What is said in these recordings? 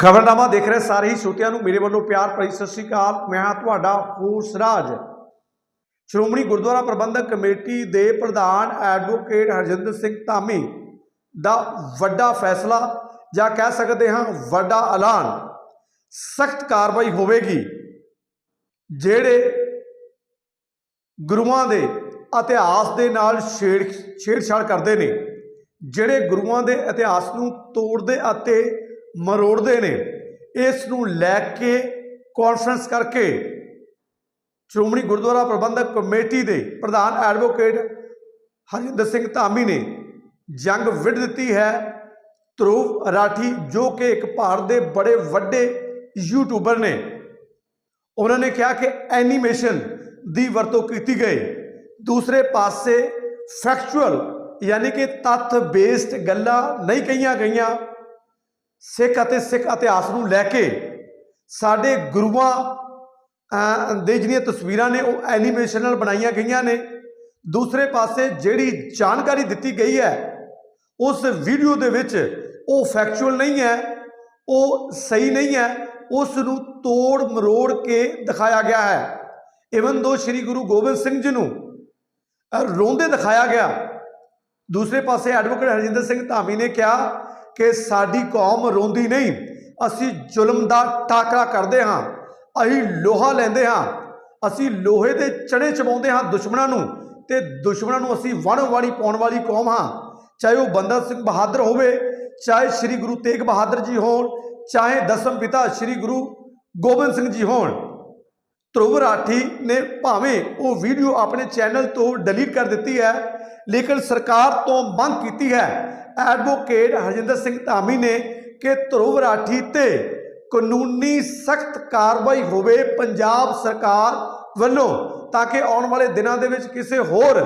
ਖਬਰਨਾਮਾ ਦੇਖ ਰਹੇ, ਸਾਰੇ ਹੀ ਸਰੋਤਿਆਂ ਨੂੰ ਮੇਰੇ ਵੱਲੋਂ ਪਿਆਰ ਭਰੀ ਸਤਿ ਸ਼੍ਰੀ ਅਕਾਲ। ਮੈਂ ਹਾਂ ਤੁਹਾਡਾ ਹੋਸ ਰਾਜ ਸ਼੍ਰੋਮਣੀ ਗੁਰਦੁਆਰਾ ਪ੍ਰਬੰਧਕ ਕਮੇਟੀ ਦੇ ਪ੍ਰਧਾਨ ਐਡਵੋਕੇਟ ਹਰਜਿੰਦਰ ਸਿੰਘ ਧਾਮੀ ਦਾ ਵੱਡਾ ਫੈਸਲਾ ਜਾਂ ਕਹਿ ਸਕਦੇ ਹਾਂ ਵੱਡਾ ਐਲਾਨ। ਸਖਤ ਕਾਰਵਾਈ ਹੋਵੇਗੀ, ਜਿਹੜੇ ਗੁਰੂਆਂ ਦੇ ਇਤਿਹਾਸ ਦੇ ਨਾਲ ਛੇੜ ਛੇੜਛਾੜ ਕਰਦੇ ਨੇ, ਜਿਹੜੇ ਗੁਰੂਆਂ ਦੇ ਇਤਿਹਾਸ ਨੂੰ ਤੋੜਦੇ ਅਤੇ ਮਰੋੜਦੇ ਨੇ। ਇਸ ਨੂੰ ਲੈ ਕੇ ਕਾਨਫਰੰਸ ਕਰਕੇ ਸ਼੍ਰੋਮਣੀ ਗੁਰਦੁਆਰਾ ਪ੍ਰਬੰਧਕ ਕਮੇਟੀ ਦੇ ਪ੍ਰਧਾਨ ਐਡਵੋਕੇਟ ਹਰਜਿੰਦਰ ਸਿੰਘ ਧਾਮੀ ਨੇ ਜੰਗ ਵਿੱਢ ਦਿੱਤੀ ਹੈ। ਧਰੁਵ ਰਾਠੀ ਜੋ ਕਿ ਇੱਕ ਭਾਰਤ ਦੇ ਬੜੇ ਵੱਡੇ ਯੂਟਿਊਬਰ ਨੇ। ਉਹਨਾਂ ਨੇ ਕਿਹਾ ਕਿ ਐਨੀਮੇਸ਼ਨ ਦੀ ਵਰਤੋਂ ਕੀਤੀ ਗਈ। ਦੂਸਰੇ ਪਾਸੇ ਫੈਕਚੁਅਲ ਯਾਨੀ ਕਿ ਤੱਥ ਬੇਸਡ ਗੱਲਾਂ ਨਹੀਂ ਕਹੀਆਂ ਗਈਆਂ। ਸਿੱਖ ਅਤੇ ਸਿੱਖ ਇਤਿਹਾਸ ਨੂੰ ਲੈ ਕੇ ਸਾਡੇ ਗੁਰੂਆਂ ਦੇ ਜਿਹੜੀਆਂ ਤਸਵੀਰਾਂ ਨੇ, ਉਹ ਐਨੀਮੇਸ਼ਨ ਨਾਲ ਬਣਾਈਆਂ ਗਈਆਂ ਨੇ। ਦੂਸਰੇ ਪਾਸੇ ਜਿਹੜੀ ਜਾਣਕਾਰੀ ਦਿੱਤੀ ਗਈ ਹੈ, ਉਸ ਵੀਡੀਓ ਦੇ ਵਿੱਚ ਉਹ ਫੈਕਚੁਅਲ ਨਹੀਂ ਹੈ, ਉਹ ਸਹੀ ਨਹੀਂ ਹੈ, ਉਸ ਨੂੰ ਤੋੜ ਮਰੋੜ ਕੇ ਦਿਖਾਇਆ ਗਿਆ ਹੈ। ਇਵਨ ਦੋ ਸ੍ਰੀ ਗੁਰੂ ਗੋਬਿੰਦ ਸਿੰਘ ਜੀ ਨੂੰ ਰੋਂਦੇ ਦਿਖਾਇਆ ਗਿਆ। ਦੂਸਰੇ ਪਾਸੇ ਐਡਵੋਕੇਟ ਹਰਜਿੰਦਰ ਸਿੰਘ ਧਾਮੀ ਨੇ ਕਿਹਾ ਕਿ ਸਾਡੀ ਕੌਮ ਰੋਂਦੀ ਨਹੀਂ। ਅਸੀਂ ਜ਼ੁਲਮ ਦਾ ਟਾਕਰਾ ਕਰਦੇ ਹਾਂ। ਅਸੀਂ ਲੋਹਾ ਲੈਂਦੇ ਹਾਂ। ਅਸੀਂ ਲੋਹੇ ਦੇ ਚੜੇ ਚਬਾਉਂਦੇ ਹਾਂ ਦੁਸ਼ਮਣਾਂ ਨੂੰ ਤੇ ਦੁਸ਼ਮਣਾਂ ਨੂੰ ਅਸੀਂ ਵਣ ਵਾਲੀ ਪਾਉਣ ਵਾਲੀ ਕੌਮ ਹਾਂ। ਚਾਹੇ ਉਹ ਬੰਦਾ ਸਿੰਘ ਬਹਾਦਰ ਹੋਵੇ, ਚਾਹੇ ਸ੍ਰੀ ਗੁਰੂ ਤੇਗ ਬਹਾਦਰ ਜੀ ਹੋਣ, ਚਾਹੇ ਦਸਮ ਪਿਤਾ ਸ੍ਰੀ ਗੁਰੂ ਗੋਬਿੰਦ ਸਿੰਘ ਜੀ ਹੋਣ। ਧਰੁਵ ਰਾਠੀ ਨੇ ਭਾਵੇਂ ਉਹ ਵੀਡੀਓ ਆਪਣੇ ਚੈਨਲ ਤੋਂ ਡਿਲੀਟ ਕਰ ਦਿੱਤੀ ਹੈ, ਲੇਕਿਨ ਸਰਕਾਰ ਤੋਂ ਮੰਗ ਕੀਤੀ ਹੈ। ਐਡਵੋਕੇਟ ਹਰਜਿੰਦਰ ਸਿੰਘ ਧਾਮੀ ਨੇ ਕਿ ਧਰੁਵ ਰਾਠੀ ਤੇ ਕਾਨੂੰਨੀ ਸਖਤ ਕਾਰਵਾਈ ਹੋਵੇ ਪੰਜਾਬ ਸਰਕਾਰ ਵੱਲੋਂ, ਤਾਂ ਕਿ ਆਉਣ ਵਾਲੇ ਦਿਨਾਂ ਦੇ ਵਿੱਚ ਕਿਸੇ ਹੋਰ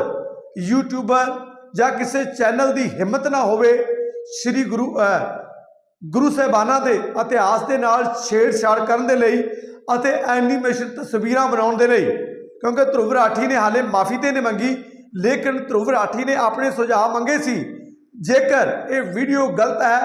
ਯੂਟਿਊਬਰ ਜਾਂ ਕਿਸੇ ਚੈਨਲ ਦੀ ਹਿੰਮਤ ਨਾ ਹੋਵੇ। ਸ੍ਰੀ ਗੁਰੂ ਗੁਰੂ ਸਾਹਿਬਾਨਾਂ ਦੇ ਇਤਿਹਾਸ ਦੇ ਨਾਲ ਛੇੜਛਾੜ ਕਰਨ ਦੇ ਲਈ ਅਤੇ ਐਨੀਮੇਸ਼ਨ ਤਸਵੀਰਾਂ ਬਣਾਉਣ ਦੇ ਲਈ, ਕਿਉਂਕਿ ਧਰੁਵ ਰਾਠੀ ਨੇ ਹਾਲੇ ਮਾਫੀ ਤੇ ਨਹੀਂ ਮੰਗੀ, ਲੇਕਿਨ ਧਰੁਵ ਰਾਠੀ ਨੇ ਆਪਣੇ ਸੁਝਾਅ ਮੰਗੇ ਸੀ। ਜੇਕਰ ਇਹ ਵੀਡੀਓ ਗਲਤ ਹੈ,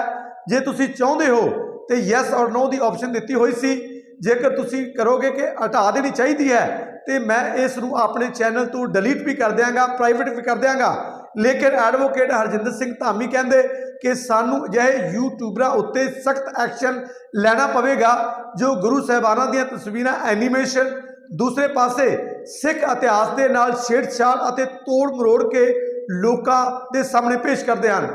ਜੇ ਤੁਸੀਂ ਚਾਹੁੰਦੇ ਹੋ ਤੇ ਯੈਸ ਔਰ ਨੋ ਦੀ ਆਪਸ਼ਨ ਦਿੱਤੀ ਹੋਈ ਸੀ ਜੇਕਰ ਤੁਸੀਂ ਕਰੋਗੇ ਕਿ ਹਟਾ ਦੇਣੀ ਚਾਹੀਦੀ ਹੈ, ਤੇ ਮੈਂ ਇਸ ਨੂੰ ਆਪਣੇ ਚੈਨਲ ਤੋਂ ਡਿਲੀਟ ਵੀ ਕਰ ਦਿਆਂਗਾ ਪ੍ਰਾਈਵੇਟ ਵੀ ਕਰ ਦਿਆਂਗਾ। ਲੇਕਿਨ ਐਡਵੋਕੇਟ ਹਰਜਿੰਦਰ ਸਿੰਘ ਧਾਮੀ ਕਹਿੰਦੇ ਕਿ ਸਾਨੂੰ ਅਜਿਹੇ ਯੂਟਿਊਬਰਾਂ ਉੱਤੇ ਸਖਤ ਐਕਸ਼ਨ ਲੈਣਾ ਪਵੇਗਾ, ਜੋ ਗੁਰੂ ਸਾਹਿਬਾਨਾਂ ਦੀਆਂ ਤਸਵੀਰਾਂ ਐਨੀਮੇਸ਼ਨ ਦੂਸਰੇ ਪਾਸੇ ਸਿੱਖ ਇਤਿਹਾਸ ਦੇ ਨਾਲ ਛੇੜਛਾੜ ਅਤੇ ਤੋੜ ਮਰੋੜ ਕੇ ਲੋਕਾਂ ਦੇ ਸਾਹਮਣੇ ਪੇਸ਼ ਕਰਦੇ ਹਨ।